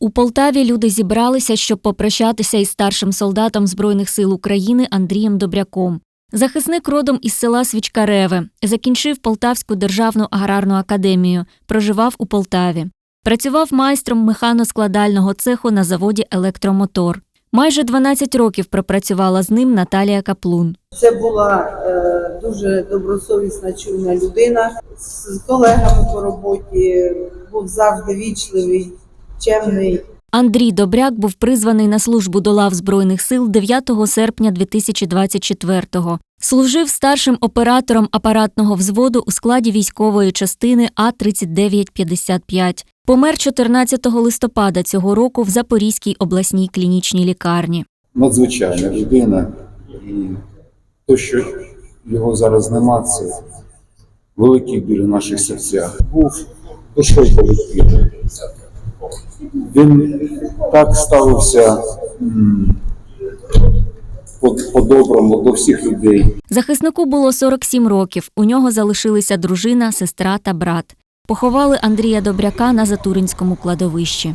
У Полтаві люди зібралися, щоб попрощатися із старшим солдатом Збройних сил України Андрієм Добряком. Захисник родом із села Свічкареве, закінчив Полтавську державну аграрну академію, проживав у Полтаві. Працював майстром механоскладального цеху на заводі Електромотор. Майже 12 років пропрацювала з ним Наталія Каплун. Це була е, дуже добросовісна чуйна людина з колегами по роботі. Був завжди вічливий, чемний. Андрій Добряк був призваний на службу до лав Збройних сил 9 серпня 2024-го. Служив старшим оператором апаратного взводу у складі військової частини А3955. Помер 14 листопада цього року в Запорізькій обласній клінічній лікарні. надзвичайна людина. І те, що його зараз нема, це великий біль у наших серцях. Був душою колективу. Він так ставився по- по-доброму до всіх людей. Захиснику було 47 років. У нього залишилися дружина, сестра та брат. Поховали Андрія Добряка на Затуринському кладовищі.